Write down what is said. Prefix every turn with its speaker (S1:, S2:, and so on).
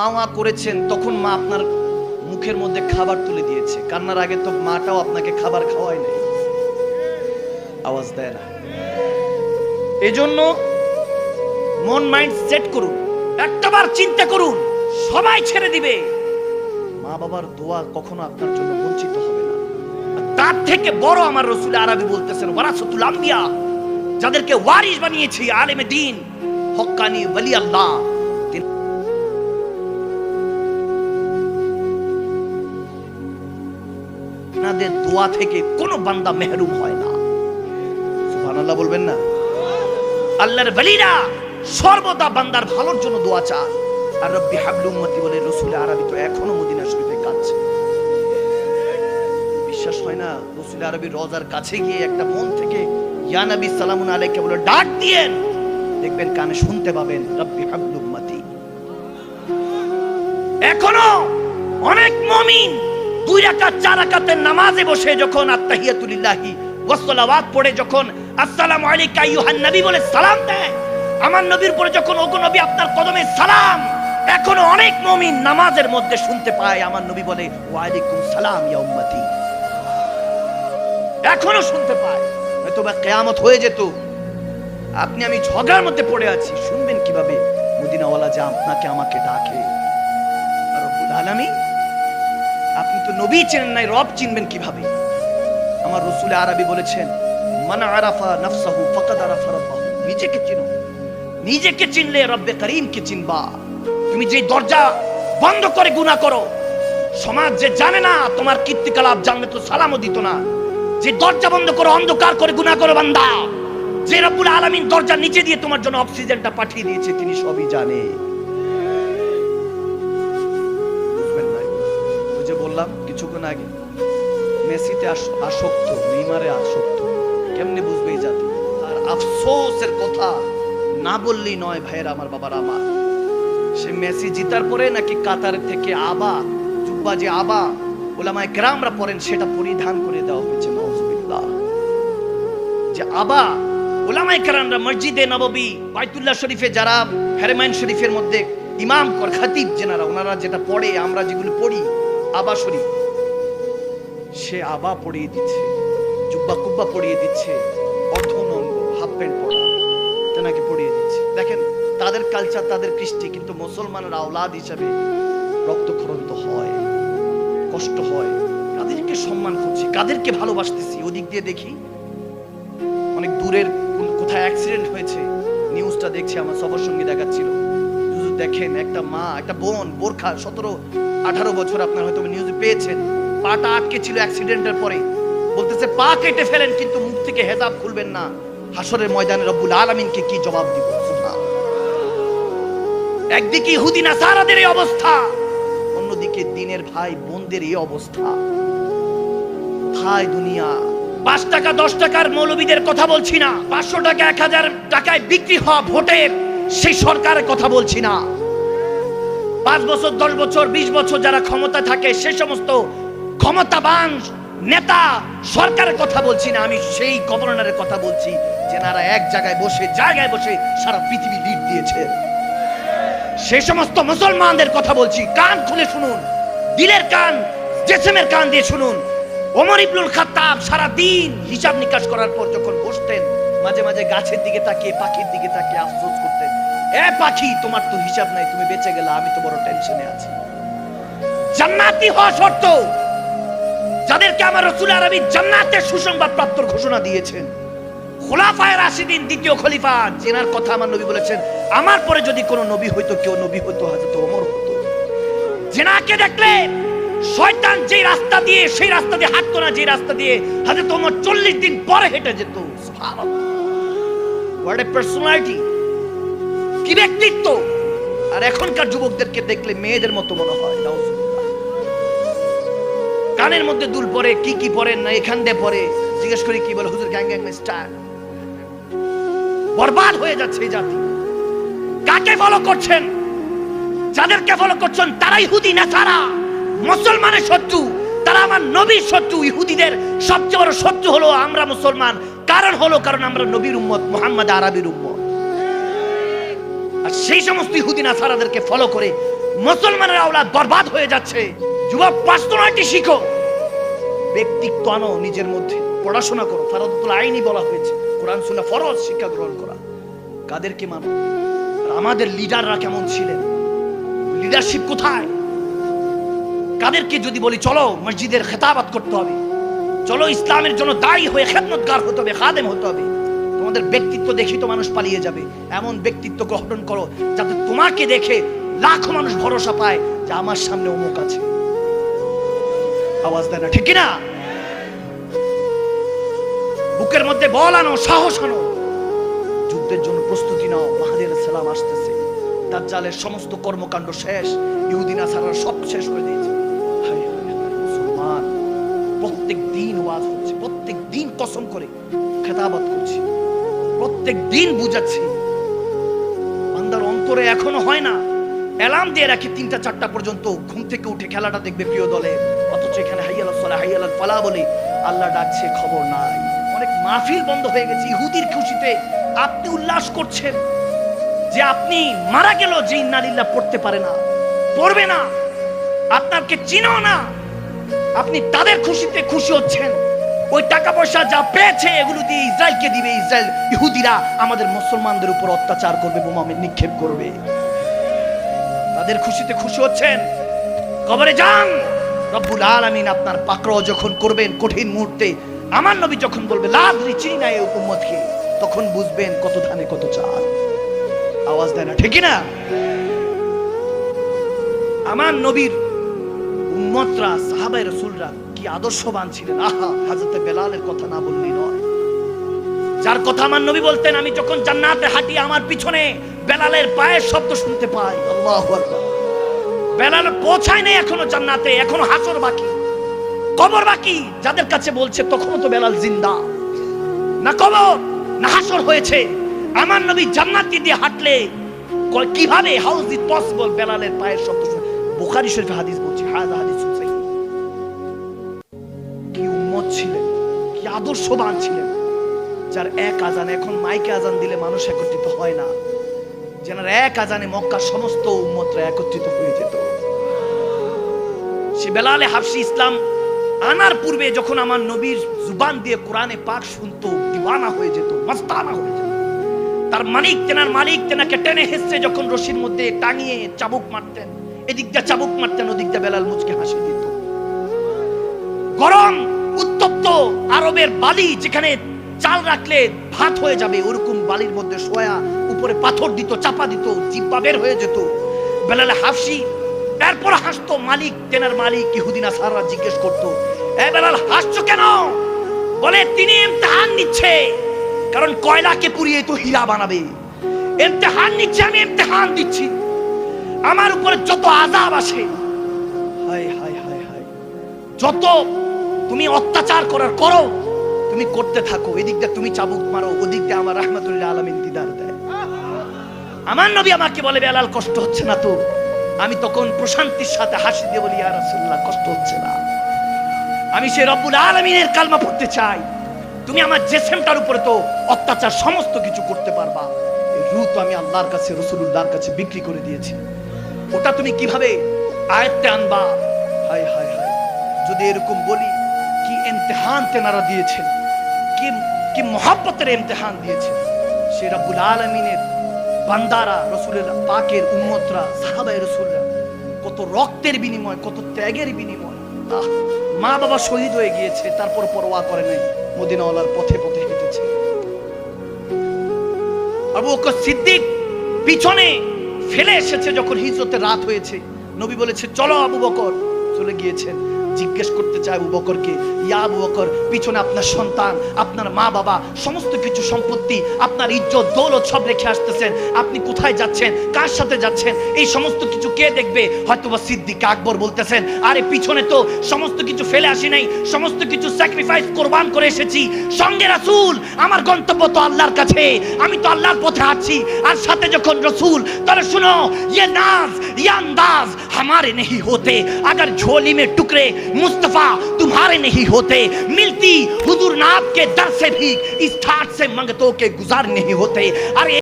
S1: মা মা করেছেন, তখন মা আপনার মুখের মধ্যে খাবার তুলে দিয়েছে। কান্নার আগে তো মাটাও আপনাকে খাবার খাওয়ায় নাই। আওয়াজ দেয় না। এজন্য মন মাইন্ড সেট করুন, একটাবার চিন্তা করুন, সবাই ছেড়ে দিবে। মা বাবার দোয়া কখনো আপনার জন্য বঞ্চিত হবে না। তার থেকে বড় আমার রসুল আরবি বলতেছেন, ওয়ারাসতুল আম্বিয়া যাদেরকে ওয়ারিস বানিয়েছি আলেমে দিন, হক্কানি ওয়ালি আল্লাহ আপনাদের দোয়া থেকে কোনো বান্দা মেহরুম হয় না। সুবহানাল্লাহ বলবেন না? আল্লাহর বলিরা সর্বদা বান্দার ভালোর জন্য দোয়া চায়। আর রব্বি হাবলু উম্মতি বলে রসুল আরবি তো এখনও মদিনা শরীফে কাঁদছে। বিশ্বাস হয় না? রসুল আরবি রোজার কাছে গিয়ে একটা মন থেকে, ইয়া নবী, সালামুন আলাইকে বলে ডাক দিয়েন। দেখবেন কানে শুনতে পাবেন, রব্বি হাবলু উম্মতি। এখনও অনেক মমিন দুই রাকাত, চার রাকাতের নামাজে বসে যখন আত্তাহিয়াতুলিল্লাহি ওয়াসসালাওয়াত পড়ে, যখন আসসালামু আলাইকা আইয়ুহান নবী বলে সালাম দেয়, আমার নবীর পরে যখন, ওগো নবী, আপনার কদমে সালাম। এখনও অনেক মমিন নামাজের মধ্যে শুনতে পায়, আমার নবী বলে, ওয়ালাইকুম সালাম ইয়া উম্মতি। এখনও শুনতে পায় হয়তো বা কেয়ামত হয়ে যেত। আপনি, আমি ঝগড়ার মধ্যে পড়ে আছি, শুনবেন কীভাবে? মদিনাওয়ালা যে আপনাকে আমাকে ডাকে। রব্বুল আলামিন আপনি তো নবী চেনেন নাই, রব চিনবেন কীভাবে? আমার রসুল আরবি বলেছেন, মান আরাফা নফসাহু ফাকাদ আরাফা রাব্বাহু। নিজেকে চিনো। নিজেকে চিনলে রব্বে করিমকে চিনবা। তুমি যে দরজা বন্ধ করে গুনাহ করো, সমাজ যে জানে না, তোমার কীর্তিকলাপ জানলে তো সালামও দিত না। যে দরজা বন্ধ করো, অন্ধকার করে গুনাহ করো, বান্দা। যে রব্বুল আলামিন দরজা নিচে দিয়ে তোমার জন্য অক্সিজেনটা পাঠিয়ে দিয়েছে, তিনি সবই জানে। আগে মেসিতে আস- আসক্ত, নেইমারে আসক্ত। কেমনে বুঝবে এই জাতি? আর আফসোসের কথা না বললেই নয় ভাইয়ের, আমার বাবার আমার সে মেসি জিতার পরে নাকি কাতার থেকে আবা, জুব্বা যে আবা, ওলামায় গ্রামরা পড়েন, সেটা পরিধান করে দেওয়া হয়েছে যে আবা, ওলামায় মসজিদে নববী, বাইতুল্লাহ শরীফে যারা, হেরেমাইন শরীফের মধ্যে ইমাম কর খাতিব যেনারা, ওনারা যেটা পড়ে, আমরা যেগুলো পড়ি, আবা শরীফ। সে আবা পড়িয়ে দিচ্ছে, জুব্বা কুব্বা পড়িয়ে দিচ্ছে অর্ধনঙ্গ হাফ প্যান্ট পরা তেনাকে পড়িয়ে দিচ্ছে। দেখেন, তাদের কালচার তাদের কৃষ্টি, কিন্তু মুসলমানের আওলাদ হিসাবে রক্তক্ষরণ তো হয়, কষ্ট হয়। কাদেরকে সম্মান করছি, কাদেরকে ভালোবাসতেছি? ওদিক দিয়ে দেখি, অনেক দূরের কোথায় অ্যাক্সিডেন্ট হয়েছে নিউজটা দেখছি, আমার সবার সঙ্গে দেখাচ্ছিল। দেখেন, একটা মা, একটা বোন, বোরখা, সতেরো, আঠারো বছর আপনার হয়তো নিউজ পেয়েছেন। পাটা আটকে ছিল অ্যাক্সিডেন্টের পরে। বলতেছে, পা কেটে ফেলেন, কিন্তু মুখ থেকে হেজাব খুলবেন না। হাসরের ময়দানে রব্বুল আলামিনকে কি জবাব দিব? একদিকে ইহুদি নাসারাদের এই অবস্থা, অন্যদিকে দিনের ভাই বোনদের এই অবস্থা। ভাই দুনিয়া, পাঁচ টাকা, দশ টাকার মৌলবীদের কথা বলছি না। পাঁচশো টাকা, এক হাজার টাকায় বিক্রি হওয়া ভোটের সেই সরকারের কথা বলছি না। পাঁচ বছর, দশ বছর, বিশ বছর যারা ক্ষমতা থাকে, সে সমস্ত ক্ষমতাবান নেতা, সরকারের কথা বলছি না, আমি সেই গভর্নরের কথা বলছি, যেনারা এক জায়গায় বসে জায়গায় বসে সারা পৃথিবী লিড দিয়েছে। সে সমস্ত মুসলমানদের কথা বলছি, কান খুলে শুনুন, দিলের কান, জেসেমের কান দিয়ে শুনুন। ওমর ইবনুল খাত্তাব সারা দিন হিসাব নিকাশ করার পর যখন বসতেন, মাঝে মাঝে গাছের দিকে তাকিয়ে, পাখির দিকে তাকিয়ে আফসোস করতেন। এ পাখি, তোমার তো হিসাব নাই, তুমি বেঁচে গেলে, আমি তো বড় টেনশনে আছি। জান্নাতি হওয়া শর্ত যাদেরকে আমার রসুল আরবি জান্নাতের সুসংবাদ প্রাপ্তর ঘোষণা দিয়েছেন। খোলাফায় রাশিদিন দ্বিতীয় খলিফা, জেনার কথা আমার নবী বলেছেন, আমার পরে যদি কোনো নবী হইতো, কেউ নবী হইতো হয়তো ওমর হতো। জেনাকে দেখলে শয়তান যে রাস্তা দিয়ে, সেই রাস্তা দিয়ে হাঁটতো না যে রাস্তা দিয়ে হাজরত ওমর চল্লিশ দিন পরে হেঁটে যেত। হোয়াট এ পার্সোনালিটি কি ব্যক্তিত্ব! আর এখনকার যুবকদেরকে দেখলে মেয়েদের মতো মনে হয়। কানের মধ্যে দুল পরে, কি কি পরেন না এখান দিয়ে পরে? জিজ্ঞেস করি, কি বলে, হুজুর গ্যাং গ্যাং বরবাদ হয়ে যাচ্ছে এই জাতি। কাকে ফলো করছেন? যাদেরকে ফলো করছেন তারাই হুদি না তারা? মুসলমানের শত্রু, তারা আমার নবীর শত্রু। ইহুদিদের সবচেয়ে বড় শত্রু হলো আমরা মুসলমান। কারণ হলো, কারণ আমরা নবীর উম্মত, মোহাম্মদ আরবির উম্মত। আর সেই সমস্ত ইহুদি নাসারাদেরকে ফলো করে মুসলমানের আওলাদ বরবাদ হয়ে যাচ্ছে। যুবক পার্সোনালিটি শিখো। ব্যক্তিত্ব আনো নিজের মধ্যে পড়াশোনা করো। ফারাদুল আইনি বলা হয়েছে, কোরআন শুনে ফরজ শিক্ষা গ্রহণ করা। কাদেরকে মানো? আমাদের লিডাররা কেমন ছিলেন? লিডারশিপ কোথায়? কাদেরকে যদি বলি, চলো মসজিদের খেতাবাত করতে হবে। চলো ইসলামের জন্য দায়ী হয়ে খেদমতগার হতে হবে, খাদেম হতে হবে। তোমাদের ব্যক্তিত্ব দেখি তো মানুষ পালিয়ে যাবে। এমন ব্যক্তিত্ব গ্রহণ করো যাতে তোমাকে দেখে লাখো মানুষ ভরসা পায় যে আমার সামনে অমুক আছে। আওয়াজ দেয় না, ঠিক না বুকের মধ্যে বল আনো, সাহস আনো। যুদ্ধের জন্য প্রস্তুতি নাও মাহাদির সালাম আসতেছে। দাজ্জালের সমস্ত কর্মকাণ্ড শেষ ইহুদিনা সারার সব শেষ করে দিয়েছে। মুসলমান, প্রত্যেক দিন ওয়াজ হচ্ছে, প্রত্যেক দিন কসম করে খেতাবাত করছি, প্রত্যেক দিন বুঝাচ্ছি। বান্দার অন্তরে এখনও হয় না, অ্যালার্ম দিয়ে রাখি তিনটা চারটা পর্যন্ত, ঘুম থেকে উঠে খেলাটা দেখবে প্রিয় দলে। অথচ এখানে হাইয়াল সলা হাইয়াল ফালা বলে আল্লাহ ডাকছে, খবর নাই। অনেক মাহফিল বন্ধ হয়ে গেছে, ইহুদির খুশিতে। আপনি উল্লাস করছেন যে আপনি মারা গেল যে ইন্নালিল্লাহ পড়তে পারে না, পড়বে না, আপনাকে চিনো না। আপনি তাদের খুশিতে খুশি হচ্ছেন। ওই টাকা পয়সা যা পেয়েছে, এগুলো দিয়ে ইসরায়েলকে দিবে। ইসরায়েল ইহুদিরা আমাদের মুসলমানদের উপর অত্যাচার করবে, বোমা নিক্ষেপ করবে। তাদের খুশিতে খুশি হচ্ছেন। কবরে যান! রব্বুল আলামিন আপনার পাকড় যখন করবেন কঠিন মুহূর্তে, আমার নবী যখন বলবে লাদ্রি চিনি না এই উম্মতকে? তখন বুঝবেন কত ধানে কত চাল। আওয়াজ দেয় না ঠিকই না আমার নবীর উম্মতরা সাহাবাই রসুলরা কি আদর্শবান ছিলেন? আহা হাজরতে বেলালের কথা না বললেই নয়। যার কথা আমার নবী বলতেন, আমি যখন জান্নাতে হাঁটি, আমার পিছনে বেলালের পায়ের শব্দ শুনতে পাই। আল্লাহু আকবার। বেলাল পৌঁছায় নাই এখনও জান্নাতে, এখনও হাসর বাকি। কবর বাকি, যাদের কাছে বলছে তখনও তো বেলাল জিন্দা। না কবর, না হাসর হয়েছে। আমার নবী জান্নাতি দিয়ে হাঁটলে কীভাবে? How is it possible? বেলালের পায়ের শব্দ বুখারী শরীফে হাদিস বলছে হাদা হাদিস কি উম্মত ছিলেন, কি আদর্শবান ছিলেন, যার এক আজান, এখন মাইকে আজান দিলে মানুষ একত্রিত হয় না। যেনার এক আজানে মক্কার সমস্ত উম্মতরা একত্রিত হয়ে যেত। সে বেলালে হাফসি ইসলাম আনার পূর্বে যখন আমার নবীর জুবান দিয়ে কোরআনে পাক শুনতো, দিওয়ানা হয়ে যেত, মাস্তানা হয়ে যেত। তার মালিক তেনার মালিক তেনাকে টেনে হেসছে যখন রশির মধ্যে টাঙিয়ে চাবুক মারতেন, এদিক দিয়ে চাবুক মারতেন, ওদিক দিয়ে বেলাল মুচকে হাসি দিত। গরম, উত্তপ্ত আরবের বালি যেখানে চাল রাখলে ভাত হয়ে যাবে। ওরকম বালির মধ্যে শোয়া উপরে পাথর দিত, চাপা দিত, জিব্বা বের হয়ে যেত। বেলালে হাফসি, এরপর হাসতো মালিক, তেনার মালিক, ইহুদিনা সাররা জিজ্ঞেস করতো, এ বেলাল, হাসছো কেন? বলে, তিনি ইমতিহান নিচ্ছে। কারণ কয়লাকে পুড়িয়ে তো হীরা বানাবে। ইমতিহান নিচ্ছে, আমি ইমতিহান দিচ্ছি। আমার উপরে যত আজাব আসে। হায় হায় হায় হায়। যত তুমি অত্যাচার করার, করো। তুমি করতে থাকো, এদিক দিয়ে তুমি চাবুক মারো, ওদিক দিয়ে আমার রহমতুল্লাহ আলমিন দিদার দেয়। আমার নবী আমাকে বলে, বেলাল, কষ্ট হচ্ছে না তো? আমি তখন প্রশান্তির সাথে হাসি দিয়ে বলি, ইয়া রাসূলুল্লাহ, কষ্ট হচ্ছে না। আমি সে রব্বুল আলমিনের কালমা পড়তে চাই। তুমি আমার জেসেমটার উপরে তো অত্যাচার সমস্ত কিছু করতে পারবা। রু তো আমি আল্লাহর কাছে, রসুলুল্লাহর কাছে বিক্রি করে দিয়েছি। ওটা তুমি কীভাবে আয়ত্তে আনবা? হায় হায় হায়। যদি এরকম বলি, কি ইমতিহান তেনারা দিয়েছেন? কি মহাব্বতের ইমতিহান দিয়েছেন সে রব্বুল আলমিনের বান্দারা, রসুলের পাকের উম্মতরা সাহাবাই রসুলরা, কত রক্তের বিনিময়, কত ত্যাগের বিনিময়। মা বাবা শহীদ হয়ে গিয়েছে, তারপর পরোয়া করে নাই, মদিনাওয়ালার পথে পথে হেঁটেছে। আবু বকর সিদ্দিক পিছনে ফেলে এসেছে যখন হিজরতের রাত হয়েছে। নবী বলেছে, চলো আবু বকর, চলে গিয়েছেন। জিজ্ঞেস করতে চায় আবু বকরকে, ইয়া আবু বকর, পিছনে আপনার সন্তান, আপনার মা বাবা, সমস্ত কিছু সম্পত্তি আপনার ইজ্জত, দৌলত সব রেখে আসতেছেন। আপনি কোথায় যাচ্ছেন? কার সাথে যাচ্ছেন? এই সমস্ত কিছু কে দেখবে? হয়তো বা সিদ্দিক আকবর বলতেছেন, আরে, পিছনে তো সমস্ত কিছু ফেলে আসি নাই, সমস্ত কিছু স্যাক্রিফাইস কোরবান করে এসেছি। সঙ্গে রাসুল, আমার গন্তব্য তো আল্লাহর কাছে। আমি তো আল্লাহর পথে আছি। আর সাথে যখন রসুল, তাহলে শুনো ইয়ে নাজ ইয়ে আন্দাজ, হামারে নেহি হতে। আগার ঝোলি মে টুকরে मुस्तफ़ा तुम्हारे नहीं होते। मिलती हुजूर नाथ के दर से भी इस ठाट से मंगतों के गुजार नहीं होते। अरे